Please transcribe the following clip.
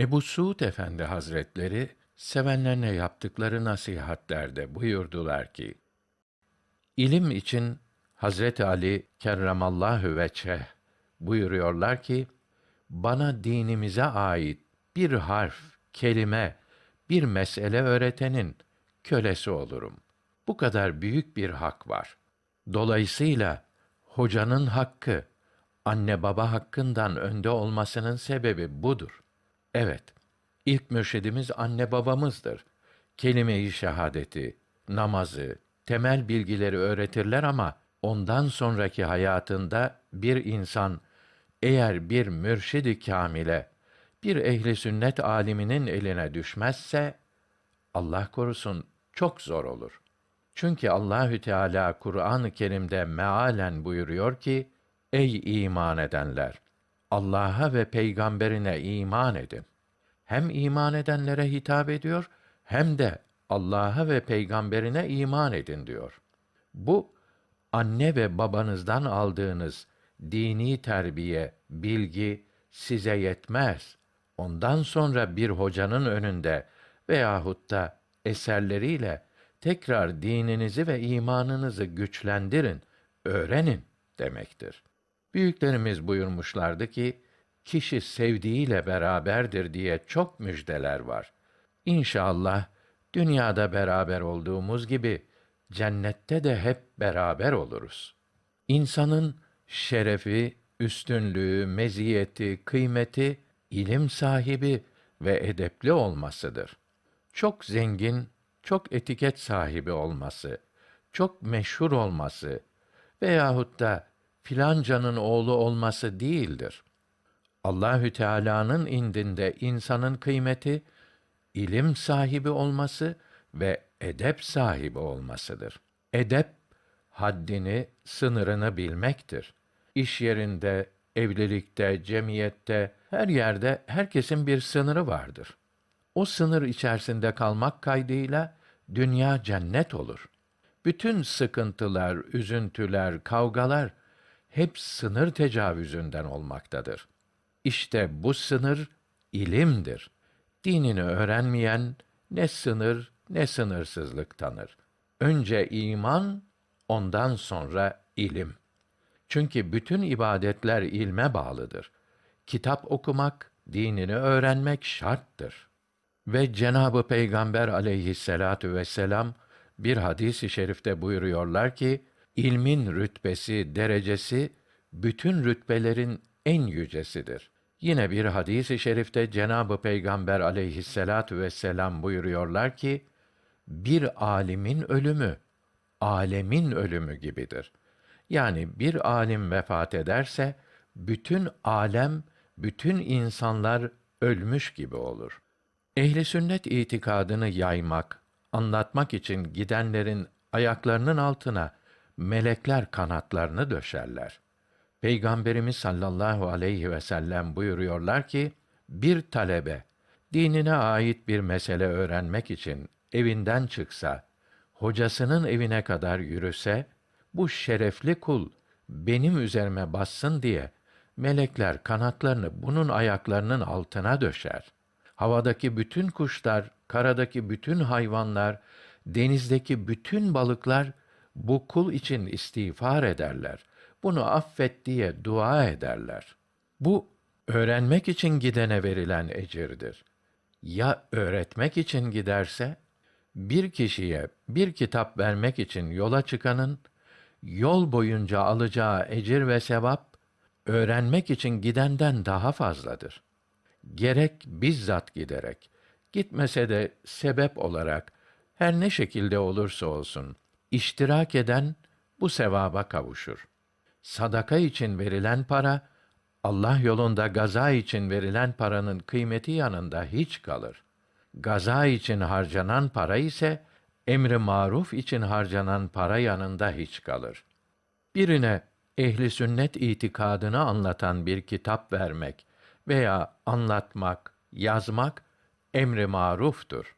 Ebu Suud Efendi Hazretleri sevenlerine yaptıkları nasihatlerde buyurdular ki: İlim için Hazret Ali kerremallahu veçhe buyuruyorlar ki bana dinimize ait bir harf, kelime, bir mesele öğretenin kölesi olurum. Bu kadar büyük bir hak var. Dolayısıyla hocanın hakkı anne baba hakkından önde olmasının sebebi budur. Evet, ilk mürşidimiz anne babamızdır. Kelime-i şehadeti, namazı, temel bilgileri öğretirler ama ondan sonraki hayatında bir insan eğer bir mürşidi kamile, bir ehli sünnet aliminin eline düşmezse Allah korusun çok zor olur. Çünkü Allahü Teala Kur'an-ı Kerim'de mealen buyuruyor ki: Ey iman edenler! Allah'a ve peygamberine iman edin. Hem iman edenlere hitap ediyor hem de Allah'a ve peygamberine iman edin diyor. Bu anne ve babanızdan aldığınız dini terbiye, bilgi size yetmez. Ondan sonra bir hocanın önünde veyahut da eserleriyle tekrar dininizi ve imanınızı güçlendirin, öğrenin demektir. Büyüklerimiz buyurmuşlardı ki, kişi sevdiğiyle beraberdir diye çok müjdeler var. İnşallah dünyada beraber olduğumuz gibi cennette de hep beraber oluruz. İnsanın şerefi, üstünlüğü, meziyeti, kıymeti ilim sahibi ve edepli olmasıdır. Çok zengin, çok etiket sahibi olması, çok meşhur olması veyahut da filancanın oğlu olması değildir. Allahü Teala'nın indinde insanın kıymeti ilim sahibi olması ve edep sahibi olmasıdır. Edep haddini, sınırını bilmektir. İş yerinde, evlilikte, cemiyette, her yerde herkesin bir sınırı vardır. O sınır içerisinde kalmak kaydıyla dünya cennet olur. Bütün sıkıntılar, üzüntüler, kavgalar hep sınır tecavüzünden olmaktadır. İşte bu sınır ilimdir. Dinini öğrenmeyen ne sınır ne sınırsızlık tanır. Önce iman, ondan sonra ilim. Çünkü bütün ibadetler ilme bağlıdır. Kitap okumak, dinini öğrenmek şarttır. Ve Cenabı Peygamber aleyhisselatu vesselam bir hadis-i şerifte buyuruyorlar ki ilmin rütbesi, derecesi bütün rütbelerin en yücesidir. Yine bir hadis-i şerifte Cenabı Peygamber aleyhisselatu vesselam buyuruyorlar ki bir alimin ölümü alemin ölümü gibidir. Yani bir alim vefat ederse bütün alem, bütün insanlar ölmüş gibi olur. Ehli sünnet itikadını yaymak, anlatmak için gidenlerin ayaklarının altına melekler kanatlarını döşerler. Peygamberimiz sallallahu aleyhi ve sellem buyuruyorlar ki, bir talebe dinine ait bir mesele öğrenmek için evinden çıksa, hocasının evine kadar yürüse, bu şerefli kul benim üzerime bassın diye melekler kanatlarını bunun ayaklarının altına döşer. Havadaki bütün kuşlar, karadaki bütün hayvanlar, denizdeki bütün balıklar bu kul için istiğfar ederler. Bunu affet diye dua ederler. Bu öğrenmek için gidene verilen ecirdir. Ya öğretmek için giderse bir kişiye bir kitap vermek için yola çıkanın yol boyunca alacağı ecir ve sevap öğrenmek için gidenden daha fazladır. Gerek bizzat giderek, gitmese de sebep olarak her ne şekilde olursa olsun iştirak eden bu sevaba kavuşur. Sadaka için verilen para Allah yolunda gaza için verilen paranın kıymeti yanında hiç kalır. Gaza için harcanan para ise emri maruf için harcanan para yanında hiç kalır. Birine ehli sünnet itikadını anlatan bir kitap vermek veya anlatmak, yazmak emri maruftur.